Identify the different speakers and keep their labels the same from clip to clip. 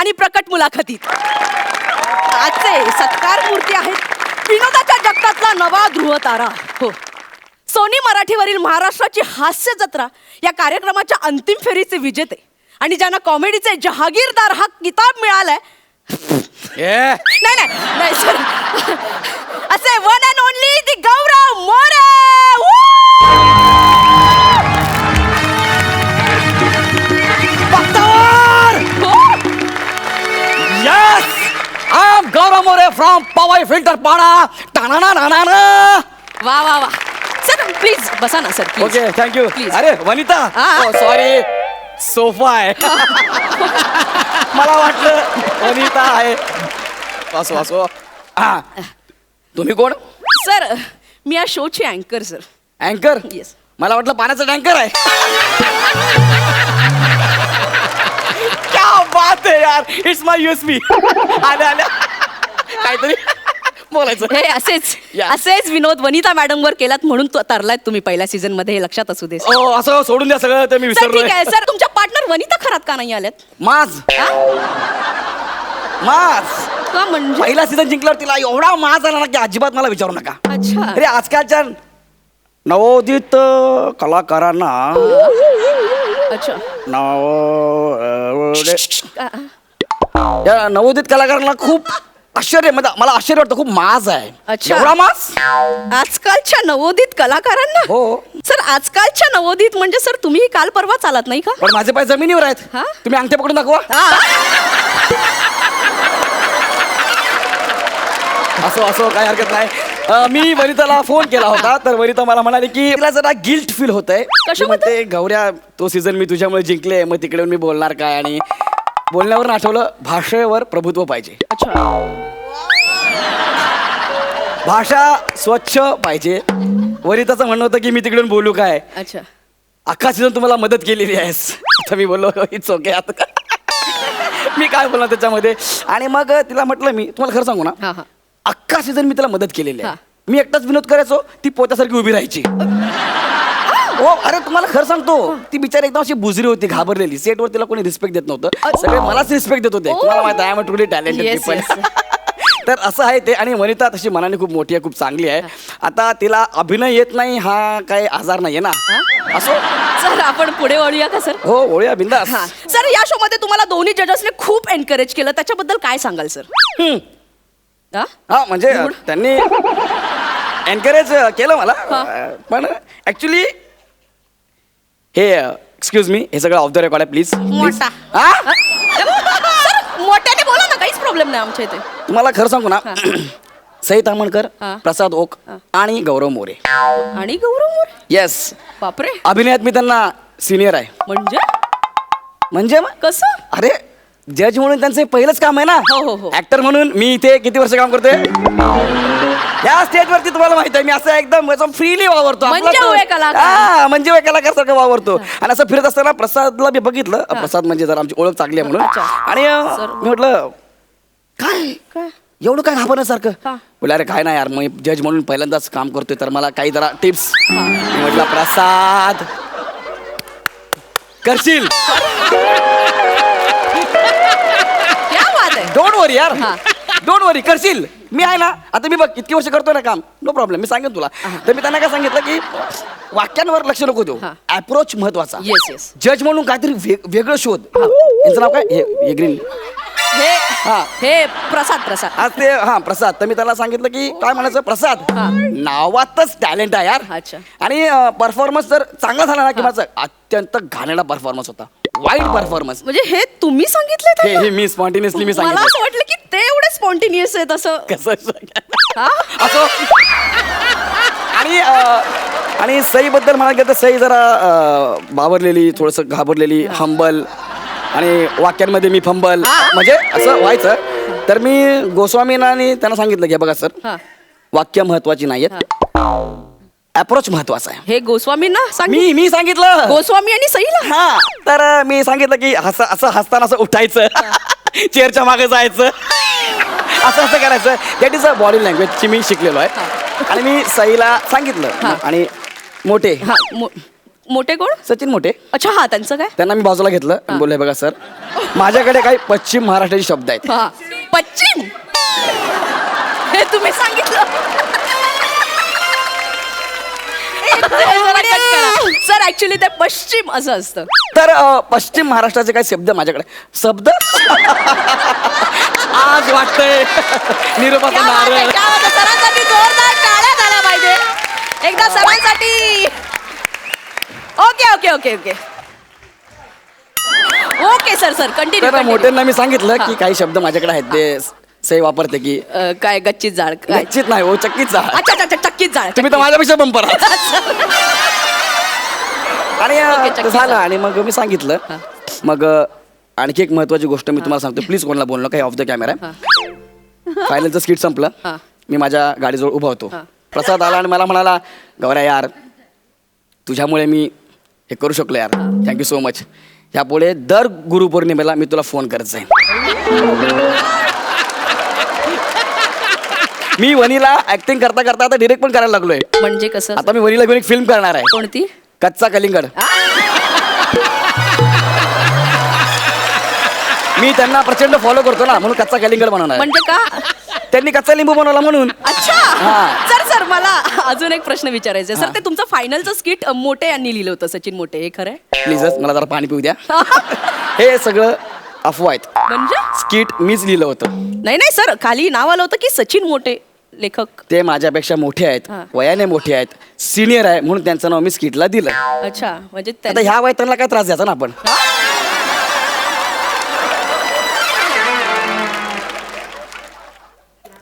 Speaker 1: आणि प्रकट मुलाखतीत. आजचे सत्कार मूर्ती आहेत विनोदाच्या जगतातला नवा ध्रुव तारा हो. सोनी मराठीवरील महाराष्ट्राची हास्य जत्रा या कार्यक्रमाच्या अंतिम फेरीचे विजेते आणि ज्यांना कॉमेडीचे जहागीरदार हा किताब मिळालाय. नाही नाही सर असे one and only the Gaurav More
Speaker 2: from Powai filter Pada Thane नाना
Speaker 1: वा वा वा. सर प्लीज बसा ना sir please.
Speaker 2: Okay thank you
Speaker 1: Please.
Speaker 2: अरे वनिता.
Speaker 1: हा.
Speaker 2: सॉरी सोफा आहे. मला वाटलं वनिता आहे. वासो वासो हा. तुम्ही कोण?
Speaker 1: सर मी या शोची अँकर सर
Speaker 2: अँकर
Speaker 1: Yes.
Speaker 2: मला वाटलं पाण्याचा टँकर आहे. क्या बात आहे यार. इट्स माय युएसपी आल्या आल्या काहीतरी बोलायचं.
Speaker 1: हे असेच
Speaker 2: Yeah.
Speaker 1: असेच विनोद वनिता मॅडम वर केलात म्हणून तो तरलायत तुम्ही पहिल्या सीझनमध्ये हे लक्षात असू दे. सर
Speaker 2: ओ असं सोडून द्या सगळं ते मी
Speaker 1: सर,
Speaker 2: विसरलोय.
Speaker 1: ठीक आहे सर तुमच्या पार्टनर वनिता खरात का नाही आल्यात?
Speaker 2: माज.
Speaker 1: हा?
Speaker 2: माज.
Speaker 1: का म्हणजे?
Speaker 2: पहिला सीझन जिंकल्यावर तिला एवढा माज आला ना की अजिबात मला विचारू नका.
Speaker 1: अच्छा.
Speaker 2: अरे आजकालच्या नवोदित कलाकारांना
Speaker 1: अच्छा.
Speaker 2: नव या नवोदित कलाकारांना खूप आश्चर्य म्हणजे मला आश्चर्य वाटतं खूप माज आहे.
Speaker 1: अच्छा.
Speaker 2: एवढा माज?
Speaker 1: आजकालच्या नवोदित कलाकारांना?
Speaker 2: हो.
Speaker 1: सर आजकालच्या नवोदित म्हणजे सर तुम्ही काल परवा चालत नाही का?
Speaker 2: पण माझे पाय जमिनीवर आहेत.
Speaker 1: हा?
Speaker 2: तुम्ही अंगठे पकडून दाखवा.
Speaker 1: हा?
Speaker 2: असो असो काय हरकत नाही. अं, मी वनिताला फोन केला होता तर वनिता मला म्हणाली की तिला जरा गिल्ट फील होत आहे
Speaker 1: कशाबद्दल?
Speaker 2: ते गौऱ्या तो सीझन मी तुझ्यामुळे जिंकले मग तिकडे येऊन मी बोलणार काय? आणि बोलण्यावर आठवलं भाषेवर प्रभुत्व पाहिजे.
Speaker 1: अच्छा
Speaker 2: भाषा स्वच्छ पाहिजे. वनिताचं म्हणणं होतं की मी तिकडून बोलू काय?
Speaker 1: अच्छा.
Speaker 2: अख्खा सीझन तुम्हाला मदत केलेली आहेस. तर मी बोललो इट्स ओके. आता मी काय बोलणार त्याच्यामध्ये? आणि मग तिला म्हटलं मी तुम्हाला खरं सांगू ना?
Speaker 1: हा हा.
Speaker 2: अख्खा सीझन मी तिला मदत केलेली
Speaker 1: हा.
Speaker 2: आहे मी एकटाच विनोद करायचो ती पोत्यासारखी उभी राहायची. हो अरे तुम्हाला खरं सांगतो ती बिचारी एकदम अशी बुजरी होती घाबरलेली. सेटवर तिला कोणी रिस्पेक्ट देत नव्हतं. सगळे मलाच रिस्पेक्ट देत होते. तुम्हाला माहिती आहे ट्रुली टॅलेंटेड
Speaker 1: Yes,
Speaker 2: पीपल. तर असं आहे ते. आणि वनिता तशी मनाने खूप मोठी आहे खूप चांगली आहे. आता तिला अभिनय येत नाही हा काही आजार नाहीये ना. असो.
Speaker 1: सर आपण पुढे वळूया का सर?
Speaker 2: हो ओळूया बिंदास.
Speaker 1: हा. सर या शो मध्ये तुम्हाला दोन्ही जजेसने खूप एनकरेज केलं. त्याच्याबद्दल काय सांगाल सर?
Speaker 2: हम्म.
Speaker 1: हा?
Speaker 2: हा म्हणजे त्यांनी एनकरेज केलं मला. पण ऍक्च्युली हे एक्सक्यूज मी हे सगळं ऑफ द रेकॉर्ड आहे प्लीज
Speaker 1: मोठा.
Speaker 2: हा?
Speaker 1: सर मोठ्याने बोला ना काहीच प्रॉब्लेम नाही आमच्या इथे.
Speaker 2: तुम्हाला खरं सांगू ना सई तामणकर
Speaker 1: हा.
Speaker 2: प्रसाद ओक आणि गौरव मोरे.
Speaker 1: आणि गौरव मोरे?
Speaker 2: येस
Speaker 1: बापरे.
Speaker 2: अभिनयात मी त्यांना सिनियर आहे.
Speaker 1: म्हणजे?
Speaker 2: म्हणजे मग?
Speaker 1: कसं?
Speaker 2: अरे जज म्हणून त्यांचं हे पहिलंच काम आहे
Speaker 1: हो, हो, हो.
Speaker 2: ना ऍक्टर म्हणून मी इथे किती वर्ष काम करतोय? या स्टेजवरती तुम्हाला माहीत आहे मी असं एकदम फ्रीली वावरतो. आपला
Speaker 1: म्हणजे
Speaker 2: तो-
Speaker 1: होय कलाकार.
Speaker 2: हा, म्हणजे होय वावरतो. आणि असं फिरत असताना प्रसादला मी बघितलं. प्रसाद म्हणजे जरा आमची ओळख चांगली आहे म्हणून.
Speaker 1: अच्छा.
Speaker 2: आणि अं,
Speaker 1: सर.
Speaker 2: मी म्हटलं काय?
Speaker 1: काय?
Speaker 2: एवढं काय घाबरण्यासारखं?
Speaker 1: हा.
Speaker 2: बोला अरे काय नाही यार मी जज म्हणून पहिल्यांदाच काम करतोय तर मला काही जरा टिप्स म्हटलं प्रसाद करशील? डोंट वरी यार.
Speaker 1: हा.
Speaker 2: डोंट वरी करशील. मी आहे ना आता मी बघ किती वर्ष करतोय ना काम. नो प्रॉब्लेम मी सांगेन तुला. तर मी त्यांना काय सांगितलं की वाक्यांवर लक्ष नको देऊ.
Speaker 1: हा.
Speaker 2: अप्रोच महत्त्वाचा.
Speaker 1: Yes, yes.
Speaker 2: जज म्हणून काहीतरी वेगळं शोध. यांचं नाव काय? हे हे ग्रीन
Speaker 1: हे
Speaker 2: हा.
Speaker 1: हे प्रसाद प्रसाद.
Speaker 2: आज ते हा प्रसाद. तर मी त्याला सांगितलं की काय म्हणायचं? प्रसाद.
Speaker 1: हा.
Speaker 2: नावातच टॅलेंट आहे यार.
Speaker 1: अच्छा.
Speaker 2: आणि परफॉर्मन्स जर चांगला झाला ना की माझा अत्यंत घाणेरडा परफॉर्मन्स होता. वाईट परफॉर्मन्स
Speaker 1: म्हणजे हे तुम्ही सांगितले
Speaker 2: हे हे मी स्पॉन्टेनियसली मी
Speaker 1: मला
Speaker 2: सांगितलं
Speaker 1: असं वाटलं की ते एवढे स्पॉन्टिनियस आहेत असं.
Speaker 2: कसं
Speaker 1: हा?
Speaker 2: असो आणि अं, आणि सईबद्दल म्हणाल गेलं तर सई जरा अं, बावरलेली थोडंसं घाबरलेली हंबल आणि वाक्यांमध्ये मी फंबल. म्हणजे असं व्हायचं. तर मी गोस्वामींनी त्यांना सांगितलं की बघा सर.
Speaker 1: हा.
Speaker 2: वाक्य महत्वाची नाहीयेत. अप्रोच महत्त्वाचा आहे.
Speaker 1: हे गोस्वामींना सांग.
Speaker 2: मी मी सांगितलं.
Speaker 1: गोस्वामी आणि सईला.
Speaker 2: हा तर मी सांगितलं की हस असं हसताना असं उठायचं. चेअरच्या मागे जायचं. असं असं करायचं. दॅट इज अ बॉडी लँग्वेजची मी शिकलेलो आहे. आणि मी सईला सांगितलं. आणि मोठे.
Speaker 1: हा मो- मोठे कोण?
Speaker 2: सचिन मोठे.
Speaker 1: अच्छा हा त्यांचं काय?
Speaker 2: त्यांना मी बाजूला घेतलं. आणि बोलले बघा सर माझ्याकडे काही पश्चिम महाराष्ट्राचे शब्द आहेत.
Speaker 1: हा. पश्चिम? हे तुम्ही सांगितलं. सर ऍक्च्युली ते पश्चिम असं असतं.
Speaker 2: तर अ, पश्चिम महाराष्ट्राचे काही शब्द माझ्याकडे. शब्द? आज वाटतंय निरोपाचा
Speaker 1: क्या बात आहे,
Speaker 2: नारळ.
Speaker 1: क्या बात आहे. सरांसाठी जोरदार टाळ्या झाल्या पाहिजे. एकदा सरांसाठी. Okay okay okay okay. Okay sir sir continue
Speaker 2: मोठ्यांना मी सांगितलं की काही शब्द माझ्याकडे आहेत ते. सही वापरते की
Speaker 1: काय गच्चीत जाळ काय?
Speaker 2: निश्चित नाही हो चक्कीचा
Speaker 1: अच्छा अच्छा अच्छा चक्कीत जाळ
Speaker 2: तुम्ही तर माझ्यापेक्षा बंपर आहात. आणि अ,
Speaker 1: चक्कीचा.
Speaker 2: झालं आणि मग मी सांगितलं. मग अ, आणखी एक महत्वाची गोष्ट मी तुम्हाला सांगतो प्लीज कोणाला बोलणं काही ऑफ द कॅमेरा फायनलचं स्किट संपलं.
Speaker 1: हा.
Speaker 2: मी माझ्या गाडीजवळ उभा होतो. प्रसाद आला आणि मला म्हणाला गौऱ्या यार तुझ्यामुळे मी हे करू शकलो यार. थँक्यू सो मच ह्यापुढे दर गुरुपौर्णिमेला मी तुला फोन करत जाईन. मी वनीला ऍक्टिंग करता करता आता डिरेक्ट पण करायला लागलोय.
Speaker 1: म्हणजे कसं?
Speaker 2: आता मी वनीला घेऊन एक फिल्म करणार आहे.
Speaker 1: कोणती?
Speaker 2: कच्चा कलिंगड. मी त्यांना प्रचंड फॉलो करतो ना म्हणून कच्चा कलिंगड बनवणार.
Speaker 1: म्हणजे का?
Speaker 2: त्यांनी कच्चा लिंबू बनवला म्हणून.
Speaker 1: अच्छा!
Speaker 2: हा.
Speaker 1: सर सर मला अजून एक प्रश्न विचारायचा आहे. सर ते तुमचं फायनलचं स्किट मोठे यांनी लिहिलं होतं सचिन मोठे हे खरं आहे?
Speaker 2: प्लीजच मला जरा पाणी पिऊ द्या. हे सगळं अफवा आहेत.
Speaker 1: म्हणजे?
Speaker 2: स्किट मीच लिहिलं होतं.
Speaker 1: नाही नाही सर खाली नाव आलं होतं की सचिन मोठे. लेखक.
Speaker 2: ते माझ्यापेक्षा मोठे आहेत
Speaker 1: हा.
Speaker 2: वयाने मोठे आहेत सिनियर आहे म्हणून त्यांचं नाव मी स्किटला दिलं.
Speaker 1: अच्छा म्हणजे त्या-
Speaker 2: आता ह्या वयात त्यांना काय त्रास द्यायचा ना आपण?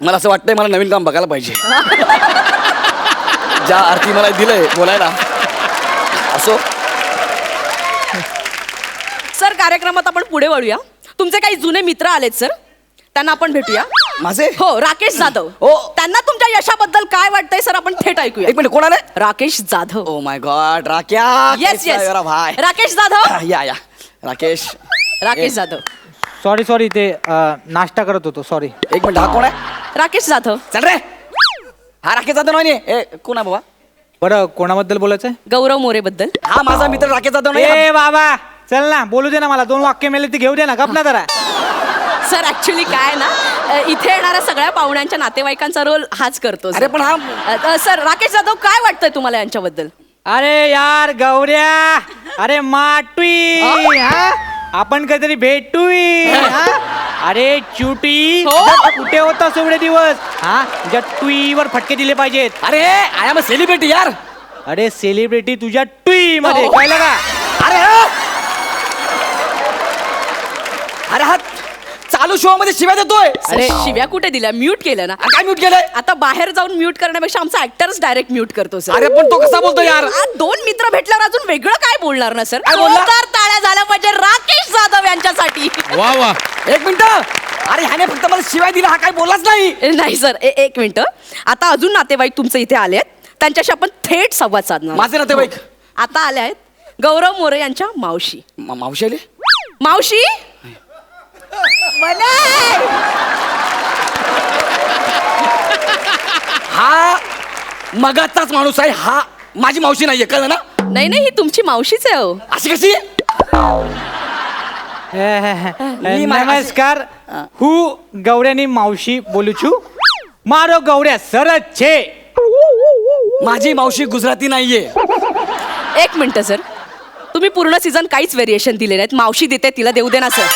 Speaker 2: मला असं वाटतंय मला नवीन काम बघायला पाहिजे. ज्या अर्थी मला दिलंय बोलायला. असो.
Speaker 1: सर कार्यक्रमात आपण पुढे वळूया. तुमचे काही जुने मित्र आलेत सर. त्यांना आपण भेटूया.
Speaker 2: माझे?
Speaker 1: हो राकेश जाधव.
Speaker 2: हो.
Speaker 1: त्यांना तुमच्या यशाबद्दल काय वाटतंय सर? आपण थेट ऐकूया.
Speaker 2: एक मिनिट कोण आले
Speaker 1: Rakesh Jadhav.
Speaker 2: Oh my god राक्या
Speaker 1: येस
Speaker 2: कैसा
Speaker 1: येस
Speaker 2: भाई
Speaker 1: राकेश जाधव?
Speaker 2: या या. राकेश.
Speaker 1: राकेश जाधव.
Speaker 3: सॉरी सॉरी ते अ, नाश्ता करत होतो सॉरी
Speaker 2: एक मिनिट हा कोण आहे?
Speaker 1: राकेश जाधव.
Speaker 2: चल रे. हा राकेश जाधव नाही ए कोण आहे बाबा?
Speaker 3: बरं कोणाबद्दल बोलायचंय?
Speaker 1: गौरव मोरे बद्दल
Speaker 2: हा माझा मित्र राकेश जाधव नाही
Speaker 3: ए बाबा चल ना बोलू दे ना मला. दोन वाक्य मेले ते घेऊ दे ना. गप ना जरा.
Speaker 1: सर ऍक्च्युली काय ना इथे येणाऱ्या सगळ्या पाहुण्यांच्या नातेवाईकांचा रोल हाच करतो
Speaker 2: अरे पण हा
Speaker 1: अ, सर राकेश जाधव काय वाटतंय तुम्हाला यांच्याबद्दल?
Speaker 3: अरे यार गौऱ्या! अरे माटुई! हा? आपण कधीतरी भेटूई हा? अरे चुटी!
Speaker 1: हो.
Speaker 3: कुठे होता एवढे दिवस? हा? तुझ्या टुईवर फटके दिले पाहिजेत.
Speaker 2: अरे आय एम अ सेलिब्रिटी यार!
Speaker 3: अरे सेलिब्रिटी तुझ्या टुई मध्ये
Speaker 1: हो.
Speaker 3: कळलं का?
Speaker 2: अरे हा! अरे हा चालू शो मध्ये शिव्या देतोय.
Speaker 3: अरे.
Speaker 1: शिव्या कुठे दिल्या? म्यूट केलं ना.
Speaker 2: आ, काय म्यूट केलंय?
Speaker 1: आता बाहेर जाऊन म्यूट करण्यापेक्षा आमचा ऍक्टरच डायरेक्ट म्यूट करतो सर
Speaker 2: अरे पण तो कसा बोलतो यार?
Speaker 1: आ, दोन मित्र भेटल्यावर अजून वेगळं काय बोलणार ना सर
Speaker 2: काय बोलला?
Speaker 1: जोरदार टाळ्या झाल्या पाहिजे राकेश जाधव यांच्यासाठी.
Speaker 4: वा वा.
Speaker 2: एक मिनिट. अरे ह्याने फक्त मला शिवाय दिला हा काय बोललाच नाही.
Speaker 1: नाही सर ए- एक मिनिट. आता अजून नातेवाईक तुमचे इथे आले आहेत. त्यांच्याशी आपण थेट संवाद साधणार
Speaker 2: माझे नातेवाईक.
Speaker 1: आता आल्या आहेत गौरव मोरे यांच्या मावशी.
Speaker 2: मा- मावशी आले?
Speaker 1: मावशी?
Speaker 2: हा मगाचाच माणूस आहे. हा माझी मावशी नाहीये कळलं ना?
Speaker 1: नाही नाही ही तुमची मावशीच आहे हो
Speaker 2: अशी कशी? मी मा-
Speaker 3: नमस्कार. हु. गौऱ्यानी मावशी बोलू छू? मारो गौऱ्या सरच छे.
Speaker 2: माझी मावशी गुजराती नाहीये.
Speaker 1: एक मिनिट सर. तुम्ही पूर्ण सीझन काहीच व्हेरिएशन दिले नाहीत. मावशी देते तिला देऊ दे ना सर.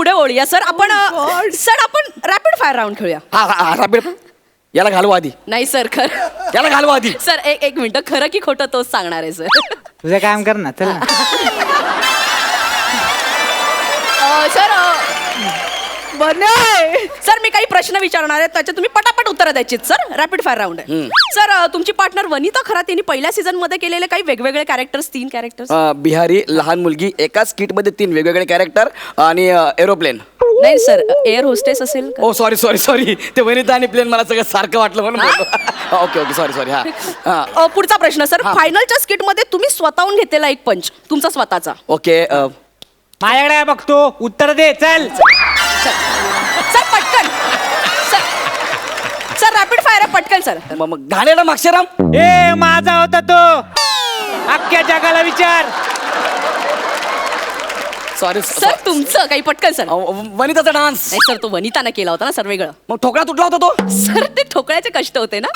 Speaker 1: पुढे वळूया सर आपण सर आपण रॅपिड फायर राऊंड खेळूया.
Speaker 2: हा हा हा राबीर. याला घालवा आधी.
Speaker 1: नाही सर खरं.
Speaker 2: याला घालवा आधी.
Speaker 1: सर एक एक मिनिट खरं की खोटं तोच सांगणार आहे सर.
Speaker 3: तुझं काम कर ना चल ना.
Speaker 1: अ, सर अ, सर मी काही प्रश्न विचारणार आहे त्याचे तुम्ही पटापट उत्तरं द्यायची सर. रॅपिड फायर राऊंड आहे. सर अ, तुमची पार्टनर वनिता खरा तिने पहिल्या सीझनमध्ये केलेले काही वेगवेगळे कॅरेक्टर्स तीन कॅरेक्टर्स
Speaker 2: अं, बिहारी लहान मुलगी एकाच किटमध्ये तीन वेगवेगळे कॅरेक्टर आणि एरोप्लेन
Speaker 1: नाही सर एअर होस्टेस असेल का?
Speaker 2: ओ सॉरी सॉरी सॉरी ते वनिता आणि प्लेन मला सगळं सारखं वाटलं म्हणून. ओके ओके सॉरी सॉरी हा. हा.
Speaker 1: अ, पुढचा प्रश्न सर. फायनलच्या स्किटमध्ये तुम्ही स्वतःहून घेतलेला एक पंच तुमचा स्वतःचा.
Speaker 2: ओके अं,
Speaker 3: माझ्याकडे आहे बघतो उत्तर दे चल.
Speaker 1: सर सर पटकन. सर सर पटकन सर
Speaker 2: मग मग घाणेरडा माक्षराम.
Speaker 3: ए माझा होता तो. अख्ख्या जगाला विचार.
Speaker 2: सॉरी
Speaker 1: सर तुमचं काही पटकन सर.
Speaker 2: वनिताचा डान्स
Speaker 1: नाही सर तो वनितानं केला होता ना सर वेगळं
Speaker 2: मग ठोकळा तुटला होता तो?
Speaker 1: सर ते ठोकळ्याचे कष्ट होते ना.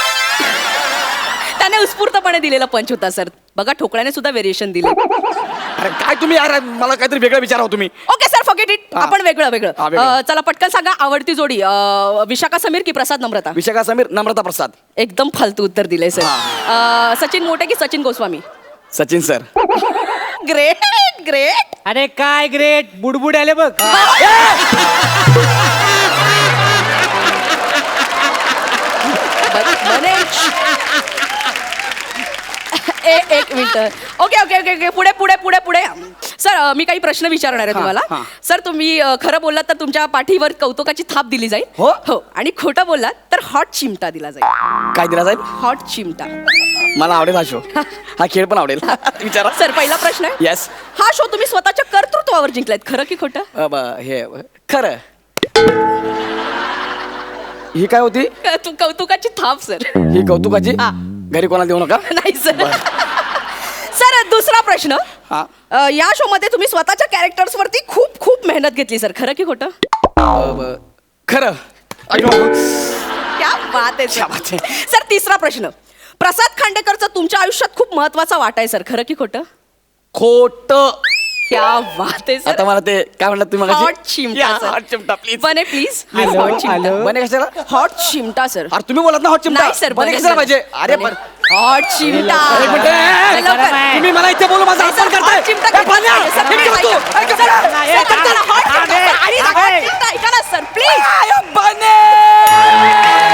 Speaker 1: त्याने उत्स्फूर्तपणे दिलेला पंच होता सर. बघा ठोकळ्याने सुद्धा व्हेरिएशन दिले.
Speaker 2: अरे काय तुम्ही यार मला काहीतरी वेगळं विचारावं तुम्ही.
Speaker 1: ओके फॉकेट इट
Speaker 2: हा.
Speaker 1: आपण वेगळं वेगळं.
Speaker 2: हा, वेगळं.
Speaker 1: अं, चला पटकन सांगा आवडती जोडी. अं, विशाखा समीर की प्रसाद नम्रता?
Speaker 2: विशाखा समीर नम्रता प्रसाद.
Speaker 1: एकदम फालतू उत्तर दिले सर अं, सचिन मोठे की Sachin Goswami?
Speaker 2: Sachin sir
Speaker 1: great great
Speaker 3: अरे काय ग्रेट बुडबुड आले बघ.
Speaker 1: एक minute. Okay okay okay okay. पुढे पुढे पुढे पुढे. सर अं, मी काही प्रश्न विचारणार आहे तुम्हाला.
Speaker 2: हा.
Speaker 1: सर तुम्ही अं, खरं बोललात तर तुमच्या पाठीवर कौतुकाची थाप दिली जाईल.
Speaker 2: हो?
Speaker 1: हो. आणि खोटं बोललात तर हॉट चिमटा दिला जाईल.
Speaker 2: काय दिला साहेब
Speaker 1: हॉट चिमटा.
Speaker 2: मला आवडेल हा शो. हा. खेळ पण आवडेल. विचारा.
Speaker 1: सर पहिला प्रश्न. आहे
Speaker 2: येस
Speaker 1: हा शो तुम्ही स्वतःच्या कर्तृत्वावर जिंकलायत. खरं की खोटं?
Speaker 2: हे खरं. ही काय होती?
Speaker 1: कौतु- कौतुकाची थाप सर.
Speaker 2: ही कौतुकाची?
Speaker 1: हा.
Speaker 2: घरी कोणाला देऊ नका?
Speaker 1: नाही सर. सर दुसरा प्रश्न.
Speaker 2: हा.
Speaker 1: अ, या शो मध्ये तुम्ही स्वतःच्या कॅरेक्टर्स वरती खूप खूप मेहनत घेतली सर. खरं की खोटं?
Speaker 2: अ, खरं. अयो,
Speaker 1: क्या बात आहे
Speaker 2: क्या
Speaker 1: सर.
Speaker 2: बात आहे.
Speaker 1: सर तिसरा प्रश्न. प्रसाद खांडेकरचा तुमच्या आयुष्यात खूप महत्त्वाचा वाटा आहे सर. खरं की खोटं?
Speaker 2: खोट.
Speaker 1: क्या वात आहे
Speaker 2: आता मला ते काय म्हणलं तुम्ही
Speaker 1: हॉट चिमटा
Speaker 2: हॉट चिमटा प्लीज
Speaker 1: बने प्लीज हॉट चिमटा.
Speaker 2: बने कशाला?
Speaker 1: हॉट चिमटा सर
Speaker 2: अरे तुम्ही बोलत ना हॉट चिमटा.
Speaker 1: नाही सर
Speaker 2: बने कशाला पाहिजे? अरे पण
Speaker 1: हॉट चिमटा. अरे
Speaker 3: पण
Speaker 2: तुम्ही मला इथे बोलू माझा अपमान करताय.
Speaker 1: चिमटा
Speaker 2: ए, पाण्या,
Speaker 1: सर,
Speaker 2: हे
Speaker 1: ऐका,
Speaker 2: तू, ऐका, ऐका, सर, सर,
Speaker 1: ऐका, चिमटा, सर, आणि चिमटा, ऐका ना सर प्लीज
Speaker 2: बने.